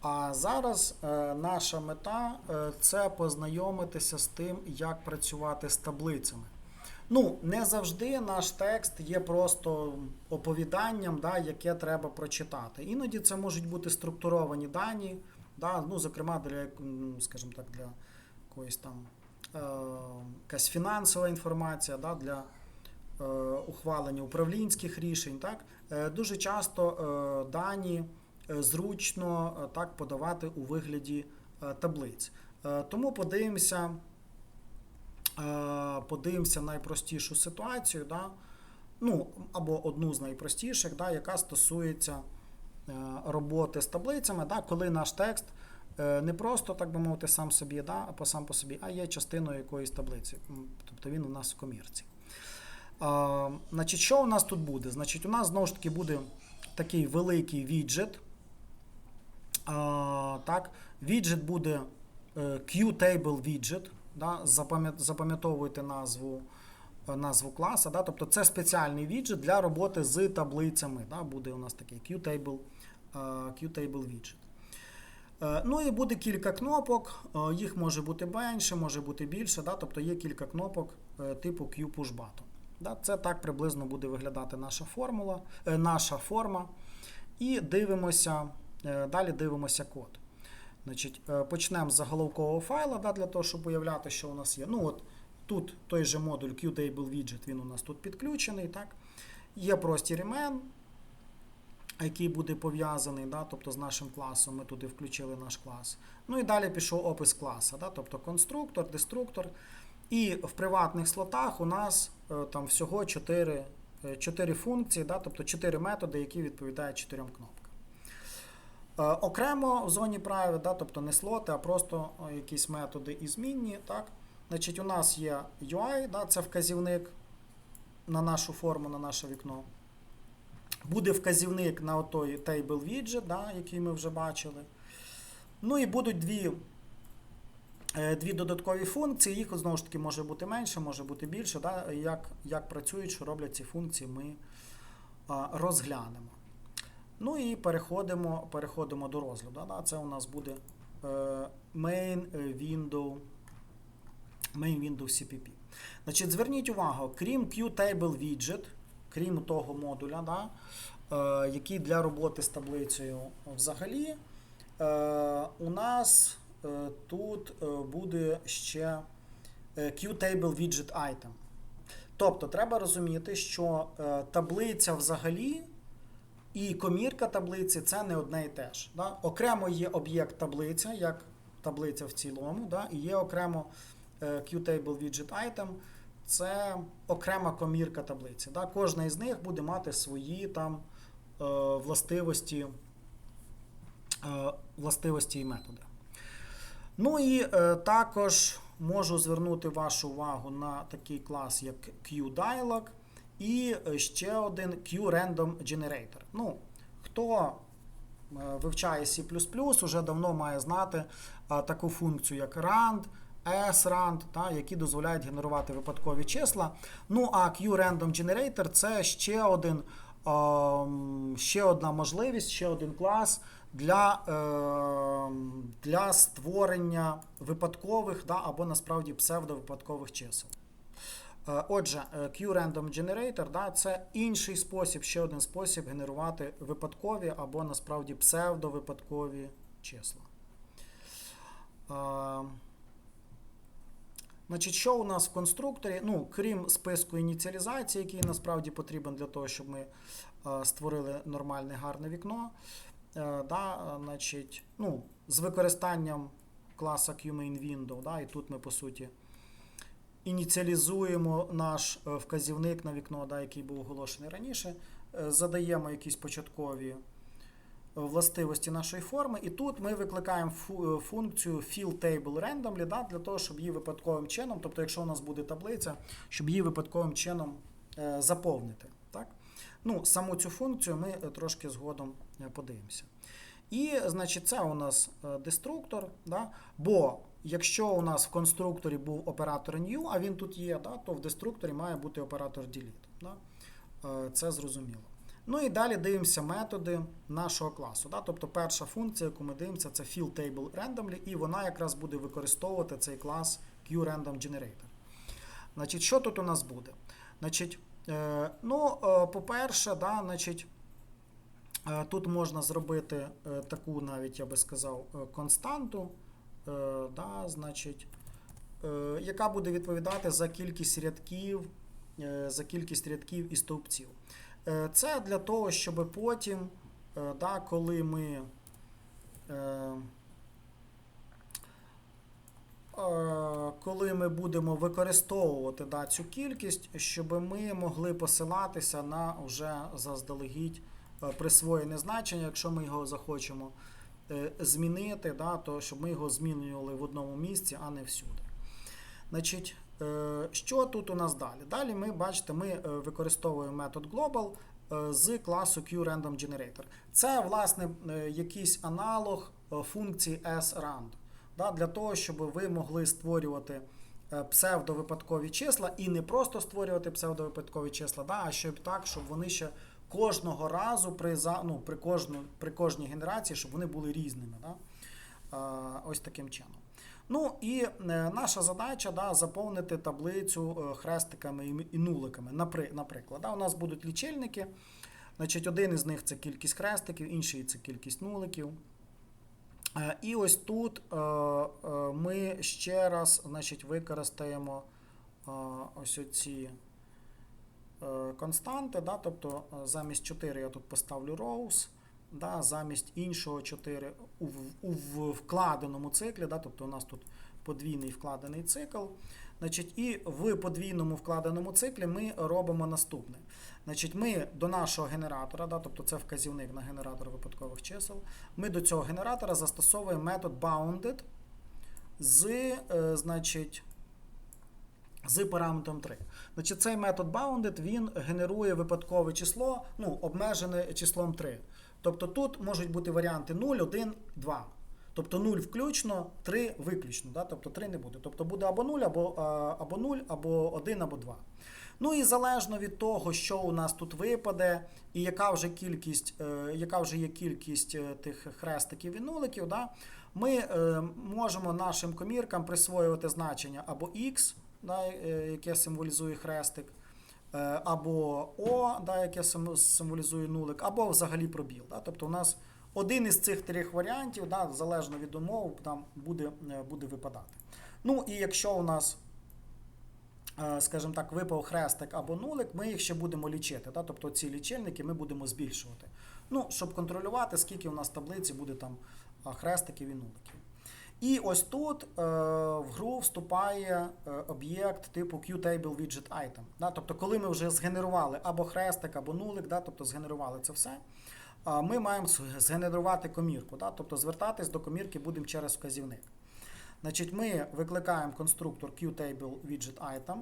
А зараз е, наша мета е, це познайомитися з тим, як працювати з таблицями. Ну, не завжди наш текст є просто оповіданням, да, яке треба прочитати. Іноді це можуть бути структуровані дані, да, ну, зокрема, для, скажімо так, для якоїсь там е, якась фінансова інформація, да, для е, ухвалення управлінських рішень. Так? Е, дуже часто е, дані зручно е, так подавати у вигляді е, таблиць. Е, тому подивимося, е, подивимося найпростішу ситуацію, да? ну, або одну з найпростіших, да, яка стосується е, роботи з таблицями, да, коли наш текст е, не просто, так би мовити, сам собі, да, або сам по собі, а є частиною якоїсь таблиці. Тобто він у нас в комірці. А, значить, що у нас тут буде? Значить, у нас знову ж таки буде такий великий віджит. Так, віджит буде е, Q-table віджит. Да, запам'ятовуйте назву, е, назву класа. Да, тобто це спеціальний віджит для роботи з таблицями. Да, буде у нас такий Q-table, е, Q-table. Е, Ну і буде кілька кнопок, їх може бути менше, може бути більше, да? тобто є кілька кнопок типу Q-push button. Да? Це так приблизно буде виглядати наша формула, наша форма. І дивимося, далі дивимося код. Значить, е, почнемо з заголовкового файла, да, для того, щоб уявляти, що у нас є. Ну от Тут той же модуль Qtable Widget, він у нас тут підключений. Так? Є простір імен, який буде пов'язаний, да, тобто з нашим класом, ми туди включили наш клас. Ну і далі пішов опис класа, да, тобто конструктор, деструктор. І в приватних слотах у нас е, там всього 4, 4 функції, да, тобто 4 методи, які відповідають 4 кнопкам. Е, Окремо в зоні правил, да, тобто не слоти, а просто е, якісь методи і змінні. Так. Значить, у нас є UI, да, це вказівник на нашу форму, на наше вікно. Буде вказівник на той table widget, да, який ми вже бачили. Ну і будуть дві, е, дві додаткові функції. Їх знову ж таки може бути менше, може бути більше. Да, як, як працюють, що роблять ці функції, ми розглянемо. Ну і переходимо, переходимо до розгляду. Да, це у нас буде е, main window, main window CPP. Значить, зверніть увагу, крім QTable widget, крім того модуля, да, е, який для роботи з таблицею взагалі, е, у нас тут буде ще QTable widget item. Тобто треба розуміти, що таблиця взагалі і комірка таблиці це не одне і те ж. Да? Окремо є об'єкт таблиця, як таблиця в цілому, да? і є окремо е, QTable widget item, це окрема комірка таблиці. Да? Кожна із них буде мати свої там е, властивості, е, властивості і методи. Ну і також можу звернути вашу увагу на такий клас, як QDialog і е, ще один QRandom Generator. Ну, хто е, вивчає C++, уже давно має знати е, таку функцію, як rand, srand, та, які дозволяють генерувати випадкові числа. Ну, а QRandom Generator це ще один. ем, Ще одна можливість, ще один клас для, ем, для створення випадкових да, або насправді псевдовипадкових чисел. Е, Отже, е, QRandom Generator да, це інший спосіб, ще один спосіб генерувати випадкові або насправді псевдовипадкові числа. Е, Значить, що у нас в конструкторі? Ну, крім списку ініціалізації, який насправді потрібен для того, щоб ми створили нормальне гарне вікно. Да, значить, ну, з використанням класа QMainWindow, да, і тут ми по суті ініціалізуємо наш е, вказівник на вікно, да, який був оголошений раніше, е, задаємо якісь початкові е, властивості нашої форми, і тут ми викликаємо функцію fillTable randomly, да, для того, щоб її випадковим чином, тобто, якщо у нас буде таблиця, щоб її випадковим чином заповнити. Так? Ну, саму цю функцію ми трошки згодом подивимося. І, значить, це у нас деструктор, да? бо якщо у нас в конструкторі був оператор new, а він тут є, да, то в деструкторі має бути оператор delete. Да? Е, Це зрозуміло. Ну і далі дивимося методи нашого класу. Да? Тобто перша функція, яку ми дивимося, це fill table randomly, і вона якраз буде використовувати цей клас QRandomGenerator. Значить, що тут у нас буде? Значить, е, ну, е, по-перше, да, значить, тут можна зробити таку, навіть я би сказав, константу, да, значить, е, яка буде відповідати за кількість рядків, е, за кількість рядків і стовпців. Е, Це для того, щоб потім, е, да, коли ми. е, е, Коли ми будемо використовувати да, цю кількість, щоб ми могли посилатися на вже заздалегідь е, присвоєне значення, якщо ми його захочемо е, змінити, да, то щоб ми його змінювали в одному місці, а не всюди. Значить, е, що тут у нас далі? Далі ми бачите, ми е, використовуємо метод global е, з класу QRandomGenerator. Це, власне, е, якийсь аналог е, функції sRand. Да, для того, щоб ви могли створювати е, псевдовипадкові числа і не просто створювати псевдовипадкові числа, да, а щоб так, щоб вони ще кожного разу при, ну, при, кожну, при кожній генерації, щоб вони були різними. Да? Е, Ось таким чином. Ну і е, наша задача да, заповнити таблицю е, хрестиками і нуликами. Наприклад, да, у нас будуть лічильники. Значить, один із них це кількість хрестиків, інший це кількість нуликів. І ось тут ми ще раз значить, використаємо ось оці константи. Да, тобто е, замість 4 я тут поставлю rows, да, замість іншого 4 у, у вкладеному циклі, да, тобто у нас тут подвійний вкладений цикл. Значить, і в подвійному вкладеному циклі ми робимо наступне. Значить, ми до нашого генератора, да, тобто це вказівник на генератор випадкових чисел, ми до цього генератора застосовуємо метод bounded з, е, значить, з параметром 3. Значить, цей метод bounded він генерує випадкове число, ну, обмежене числом 3. Тобто тут можуть бути варіанти 0, 1, 2. Тобто 0 включно, 3 виключно. Да? Тобто 3 не буде. Тобто буде або 0, або, або 0, або 1, або 2. Ну і залежно від того, що у нас тут випаде, і яка вже кількість, е, яка вже є кількість е, тих хрестиків і нуликів, да, ми е, можемо нашим коміркам присвоювати значення або x, да, е, яке символізує хрестик, е, або O, да, яке символізує нулик, або взагалі пробіл. Да. Тобто у нас один із цих трьох варіантів, да, залежно від умов, там буде, е, буде випадати. Ну і якщо у нас скажімо так, випав хрестик або нулик, ми їх ще будемо лічити. Да? Тобто ці лічильники ми будемо збільшувати. Ну, щоб контролювати, скільки у нас в таблиці буде там хрестиків і нуликів. І ось тут е, в гру вступає е, об'єкт типу QTableWidgetItem. Да? Тобто, коли ми вже згенерували або хрестик, або нулик, да? тобто згенерували це все, ми маємо згенерувати комірку. Да? Тобто звертатись до комірки будемо через вказівник. Значить, ми викликаємо конструктор QTableWidgetItem,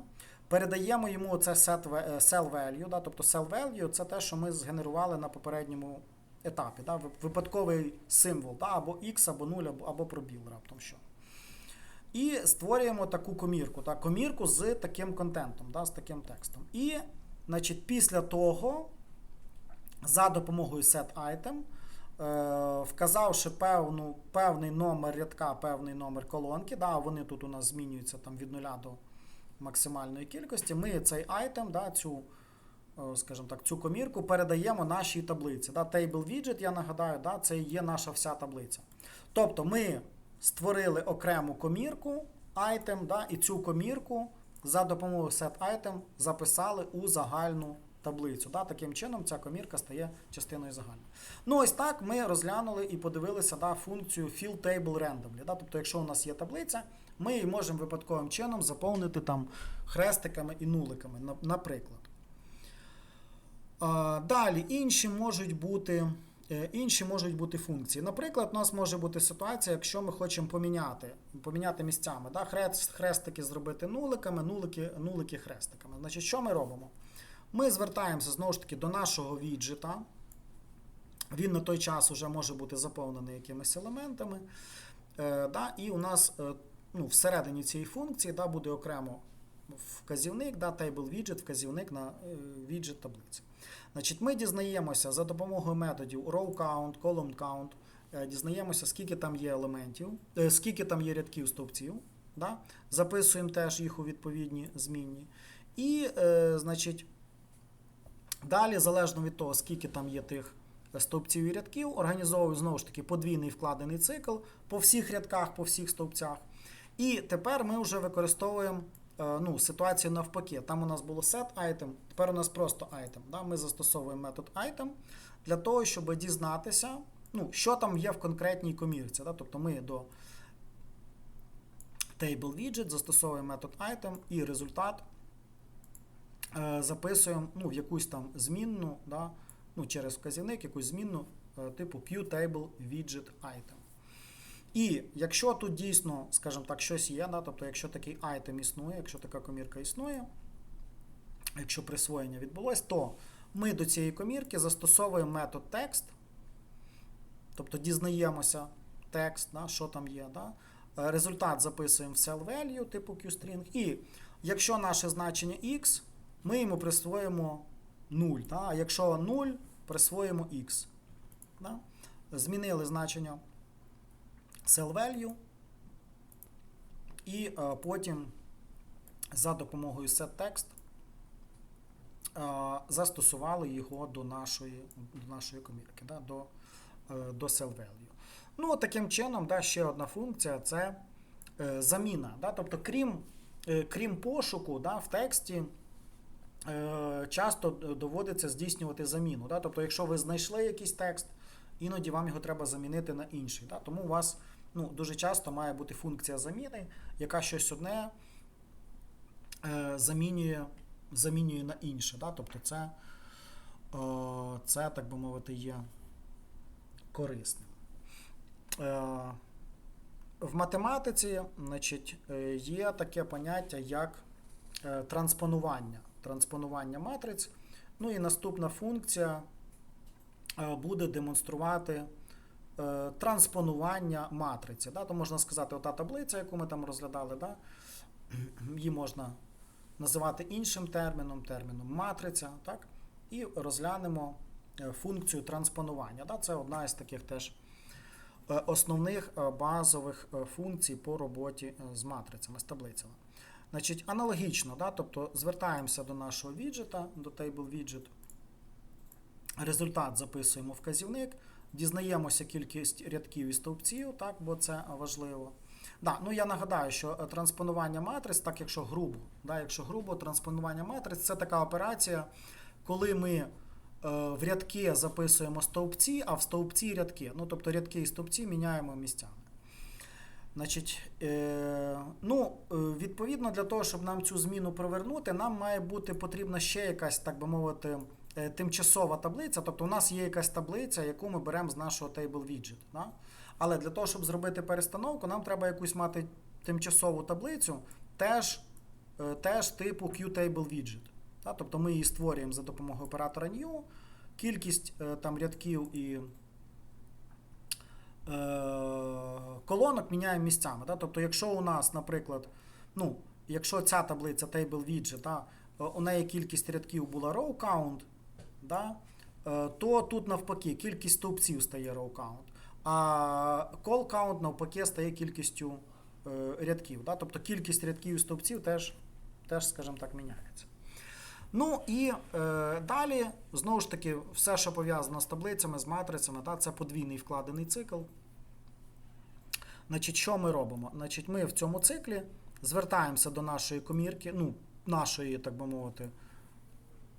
передаємо йому це set е, cell value, да, тобто cell value це те, що ми згенерували на попередньому етапі. Да, випадковий символ, да, або X, або 0, або, або пробіл раптом що. І створюємо таку комірку, да, комірку з таким контентом, да, з таким текстом. І значить, після того, за допомогою setItem, е, вказавши певну, певний номер рядка, певний номер колонки, да, вони тут у нас змінюються там, від нуля до максимальної кількості, ми цей айтем, да, цю, скажімо так, цю комірку передаємо нашій таблиці. Да. Table widget, я нагадаю, да, це є наша вся таблиця. Тобто ми створили окрему комірку, item, да, і цю комірку за допомогою setItem записали у загальну таблицю. Да, таким чином ця комірка стає частиною загальної. Ну, ось так ми розглянули і подивилися да, функцію fill table randomly. Да, тобто, якщо у нас є таблиця, ми її можемо випадковим чином заповнити там хрестиками і нуликами, наприклад. Далі інші можуть бути. е, Інші можуть бути функції. Наприклад, у нас може бути ситуація, якщо ми хочемо поміняти, поміняти місцями. Да? хрест- Хрестики зробити нуликами, нулики, нулики хрестиками. Значить, що ми робимо? Ми звертаємося знову ж таки до нашого віджита. Він на той час вже може бути заповнений якимись елементами. Е, да, і у нас е, ну, всередині цієї функції да, буде окремо вказівник, да, table widget, вказівник на е, віджит таблиці. Значить, ми дізнаємося за допомогою методів row count, column count, е, дізнаємося, скільки там є елементів, е, скільки там є рядків стовпців. Да? Записуємо теж їх у відповідні змінні. І, е, значить, далі, залежно від того, скільки там є тих стовпців і рядків, організовую знову ж таки подвійний вкладений цикл по всіх рядках, по всіх стовпцях. І тепер ми вже використовуємо е, ну, ситуацію навпаки. Там у нас було set item, тепер у нас просто item. Да? Ми застосовуємо метод item для того, щоб дізнатися, ну, що там є в конкретній комірці. Да? Тобто ми до table widget застосовуємо метод item і результат е, записуємо ну, в якусь там змінну, да? ну, через вказівник, якусь змінну е, типу QTable widget item. І якщо тут дійсно, скажімо так, щось є, да, тобто якщо такий айтем існує, якщо така комірка існує, якщо присвоєння відбулось, то ми до цієї комірки застосовуємо метод text, тобто дізнаємося текст, да, що там є. Да. Результат записуємо в cell value типу QString. І якщо наше значення x, ми йому присвоїмо 0. Да, а якщо 0, присвоїмо x. Да. Змінили значення cell value, і е, потім за допомогою setText е, застосували його до нашої, до нашої комірки, да, до, е, до cell value. Ну, таким чином, да, ще одна функція це заміна. Да, тобто, крім, крім пошуку да, в тексті. Часто доводиться здійснювати заміну. Да? Тобто, якщо ви знайшли якийсь текст, іноді вам його треба замінити на інший. Да? Тому у вас ну, дуже часто має бути функція заміни, яка щось одне е, замінює, замінює на інше. Да? Тобто це, е, це, так би мовити, є корисним. Е, в математиці значить, є таке поняття, як транспонування. Транспонування матриць. Ну і наступна функція буде демонструвати транспонування матриці. Да? То можна сказати, ота таблиця, яку ми там розглядали, да? її можна називати іншим терміном, терміном матриця. Так? І розглянемо е, функцію транспонування. Да? Це одна із таких теж е, основних е, базових е, функцій по роботі е, з матрицями, з таблицями. Значить, аналогічно, да? тобто звертаємося до нашого віджета, до table widget. Результат записуємо вказівник, дізнаємося кількість рядків і стовпців, так, бо це важливо. Да, ну Я нагадаю, що е, транспонування матриць, так якщо грубо, да, якщо грубо, транспонування матриць це така операція, коли ми е, в рядки записуємо стовпці, а в стовпці рядки. Ну, тобто рядки і стовпці міняємо місцями. Значить, е, ну, відповідно, для того, щоб нам цю зміну провернути, нам має бути потрібна ще якась, так би мовити, тимчасова таблиця. Тобто у нас є якась таблиця, яку ми беремо з нашого table widget. Да? Але для того, щоб зробити перестановку, нам треба якусь мати тимчасову таблицю, теж, е, теж типу QTable widget. Да? Тобто ми її створюємо за допомогою оператора new, кількість е, там рядків і е, колонок міняємо місцями. Да? Тобто, якщо у нас, наприклад, ну, якщо ця таблиця table widget, да, е, у неї кількість рядків була row count, да, е, то тут навпаки кількість стовпців стає row. А call count навпаки стає кількістю е, рядків. Да? Тобто кількість рядків і стовпців теж, теж скажімо так, міняється. Ну і е, далі, знову ж таки, все, що пов'язано з таблицями, з матрицями, да, це подвійний вкладений цикл. Значить, що ми робимо? Значить, Ми в цьому циклі звертаємося до нашої комірки, ну, нашої, так би мовити,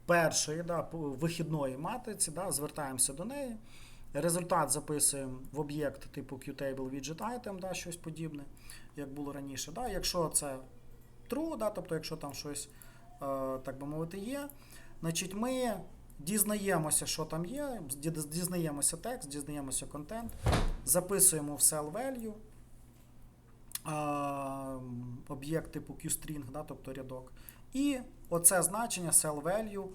першої да, вихідної матриці, да, звертаємося до неї. Результат записуємо в об'єкт типу QTable widget item, да, щось подібне, як було раніше. Да. Якщо це true, да, тобто якщо там щось, е, так би мовити, є, значить ми дізнаємося, що там є, дізнаємося текст, дізнаємося контент, записуємо в cell value, е, об'єкт типу QString, да, тобто рядок. І оце значення cell value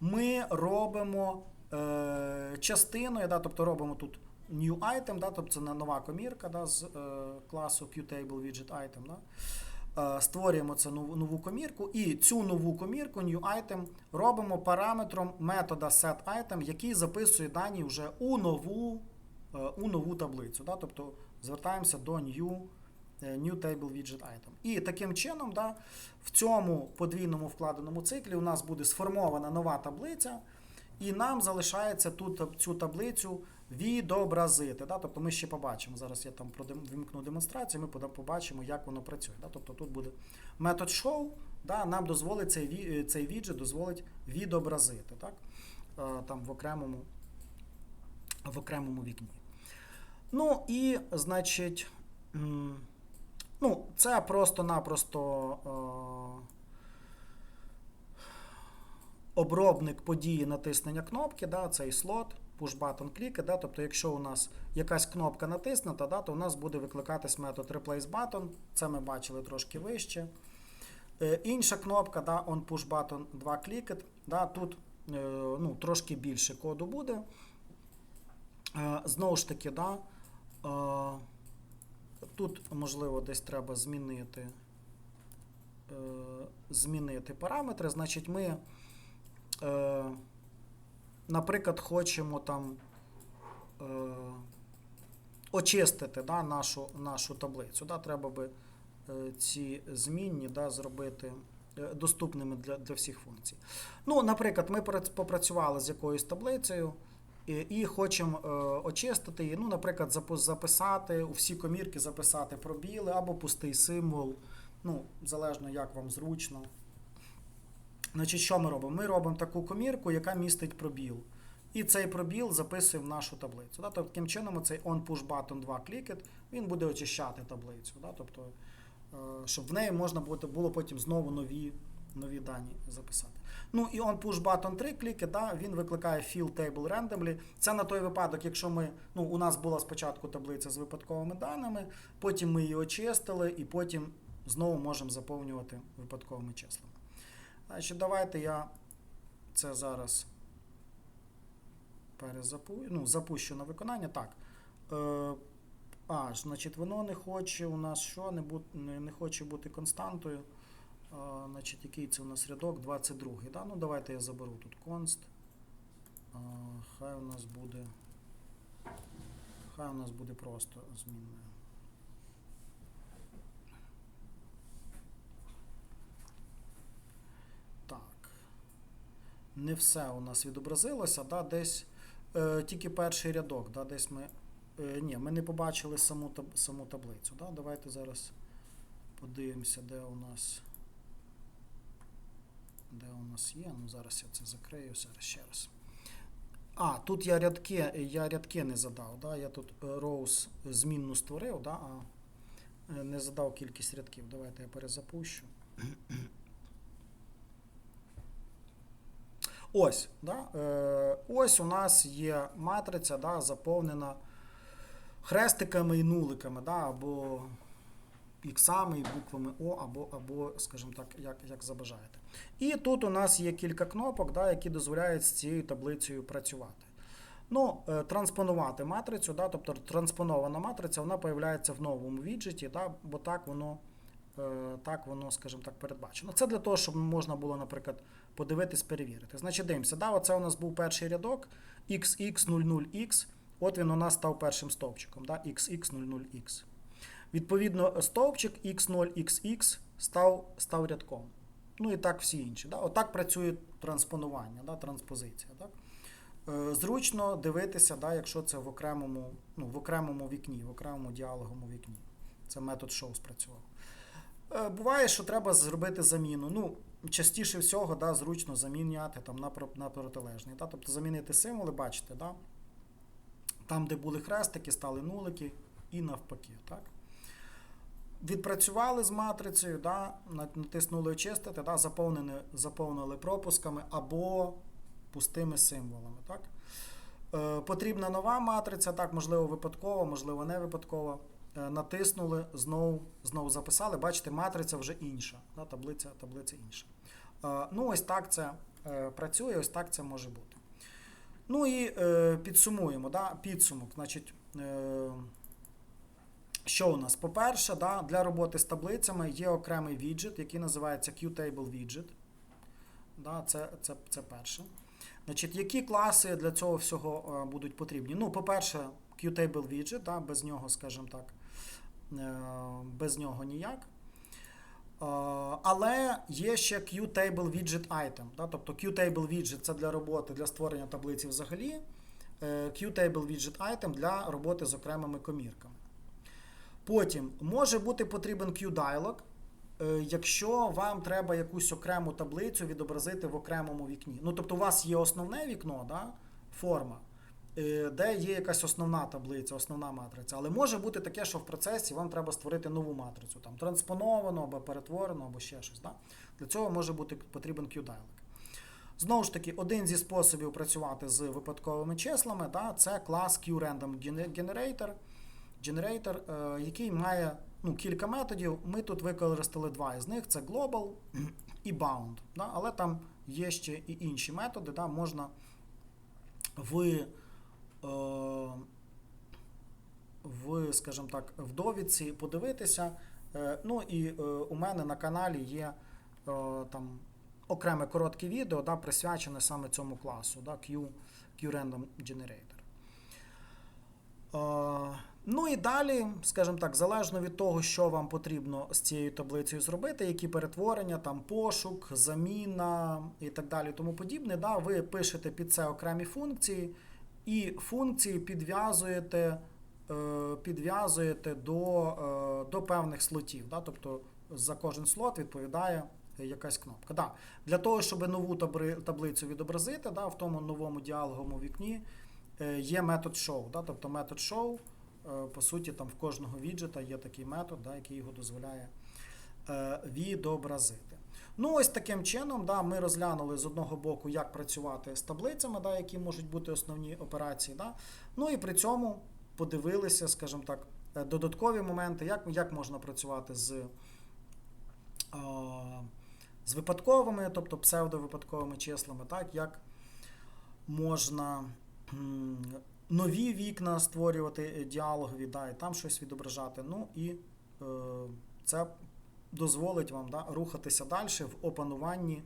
ми робимо е, частиною, да, тобто робимо тут new item, да, тобто це нова комірка да, з е, класу QTable widget item. Да. Е, Створюємо цю нову, нову комірку, і цю нову комірку, new item, робимо параметром метода setItem, який записує дані вже у нову, е, у нову таблицю. Да? Тобто звертаємося до new, new table widget item. І таким чином, да, в цьому подвійному вкладеному циклі у нас буде сформована нова таблиця, і нам залишається тут цю таблицю відобразити. Да? Тобто ми ще побачимо. Зараз я там вимкну демонстрацію, ми побачимо, як воно працює. Да? Тобто тут буде метод show, да? нам дозволить цей, цей віджит дозволить відобразити так? Е, там в окремому, в окремому вікні. Ну і, значить, ну, це просто-напросто. Е, обробник події натиснення кнопки, да, цей слот, push button кліки, да, тобто, якщо у нас якась кнопка натиснута, да, то у нас буде викликатись метод replace button, це ми бачили трошки вище. Е, інша кнопка, да, on push button 2 clicked, да, тут е, ну, трошки більше коду буде. Знову ж таки, да, тут, можливо, десь треба змінити, е, змінити параметри. Значить, ми е, наприклад, хочемо там е, очистити да, нашу, нашу таблицю. Да, Треба би ці змінні да, зробити доступними для, для всіх функцій. Ну, наприклад, ми прац- попрацювали з якоюсь таблицею. І, хочемо е, очистити її, ну, наприклад, записати у всі комірки записати пробіли або пустий символ. Ну, залежно як вам зручно. Значить, що ми робимо? Ми робимо таку комірку, яка містить пробіл. І цей пробіл записуємо в нашу таблицю. Да? Тобто, таким чином, цей on-push-button 2 clicked, він буде очищати таблицю. Да? Тобто, е, щоб в неї можна було потім знову нові, нові дані записати. Ну і on-push-button 3 кліки, да? він викликає fill table randomly. Це на той випадок, якщо ми, ну, у нас була спочатку таблиця з випадковими даними, потім ми її очистили, і потім знову можемо заповнювати випадковими числами. Значить, давайте я це зараз перезапу... ну, запущу на виконання. Так. Е, а, значить, воно не хоче у нас що? Не, бу... не хоче бути константою. Значить, який це у нас рядок? 22. Да? Ну, давайте я заберу тут. Е, хай у нас буде. Хай у нас буде просто змінною. Так. Не все у нас відобразилося, да, десь е, тільки перший рядок, да, десь ми. Е, ні, ми не побачили саму, саму таблицю. Да. Давайте зараз подивимося, де у нас. Де у нас є. Ну, зараз я це закрию зараз ще раз. А, тут я рядки, я рядки не задав. Да? Я тут е, rows змінну створив, да? а е, не задав кількість рядків. Давайте я перезапущу. Ось, да? е, ось у нас є матриця, да, заповнена хрестиками і нуликами, да, або іксами і буквами О, або, або скажімо так, як, як забажаєте. І тут у нас є кілька кнопок, да, які дозволяють з цією таблицею працювати. Ну, е, транспонувати матрицю, да, тобто транспонована матриця, вона появляється в новому віджиті, да, бо так воно, е, так воно, скажімо так, передбачено. Це для того, щоб можна було, наприклад, подивитись, перевірити. Значить, дивимося, да, оце у нас був перший рядок XX00X, от він у нас став першим стовпчиком, да, XX00X. Відповідно, стовпчик X0XX став, став рядком. Ну і так всі інші. Да? Отак працює транспонування, да? транспозиція. Так? Е, Зручно дивитися, да, якщо це в окремому, ну, в окремому вікні, в окремому діалоговому вікні. Це метод show спрацював. Е, Буває, що треба зробити заміну. Ну, частіше всього да, зручно заміняти там, на, на протилежний. Да? Тобто замінити символи, бачите, да? там, де були хрестики, стали нулики і навпаки. Так? Відпрацювали з матрицею, да, натиснули очистити, да, заповнили, заповнили пропусками або пустими символами. Так? Е, потрібна нова матриця, так, можливо, випадково, можливо, не випадково. Е, натиснули, знову, знову записали. Бачите, матриця вже інша. Да, таблиця, таблиця інша. Е, ну, ось так це е, працює, ось так це може бути. Ну і е, підсумуємо. Да, підсумок. Значить, е, Що у нас? По-перше, да, для роботи з таблицями є окремий віджит, який називається QTable Widget. Да, це, це, це перше. Значить, які класи для цього всього е, будуть потрібні? Ну, по-перше, QTable Widget, да, без нього, скажімо так, е, без нього ніяк. Е, Але є ще QTable Widget Item. Да? Тобто QTable Widget це для роботи, для створення таблиці взагалі. QTable Widget Item для роботи з окремими комірками. Потім може бути потрібен QDialog, е, якщо вам треба якусь окрему таблицю відобразити в окремому вікні. Ну, тобто, у вас є основне вікно, да? форма, е, де є якась основна таблиця, основна матриця. Але може бути таке, що в процесі вам треба створити нову матрицю, там транспоновану або перетворену, або ще щось. Да? Для цього може бути потрібен QDialog. Знову ж таки, один зі способів працювати з випадковими числами да, це клас QRandom Generator, Generator, е, який має ну, кілька методів. Ми тут використали два із них: це Global і Bound. Да, але там є ще і інші методи. Да, можна в, е, в, скажімо так, в довідці подивитися. Е, ну і у мене на каналі є там окреме коротке відео, да, присвячене саме цьому класу, да, Q, QRandom Generator. Ну і далі, скажімо так, залежно від того, що вам потрібно з цією таблицею зробити, які перетворення, там пошук, заміна і так далі, тому подібне, да, ви пишете під це окремі функції, і функції підв'язуєте, е, підв'язуєте до, е, до певних слотів. Да, тобто за кожен слот відповідає якась кнопка. Да. Для того, щоб нову таблицю відобразити, да, в тому новому діалоговому вікні е, є метод show. Да, тобто метод show, по суті, там в кожного віджета є такий метод, да, який його дозволяє е, відобразити. Ну, ось таким чином, да, ми розглянули з одного боку, як працювати з таблицями, да, які можуть бути основні операції. Да. Ну і при цьому подивилися, скажімо так, е, додаткові моменти, як, як можна працювати з е, з випадковими, тобто псевдовипадковими числами, так, як можна нові вікна створювати е, діалогові, да, і там щось відображати. Ну і е, це дозволить вам да, рухатися далі в опануванні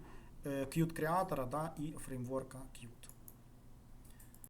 е, Qt креатора да, і фреймворка Qt.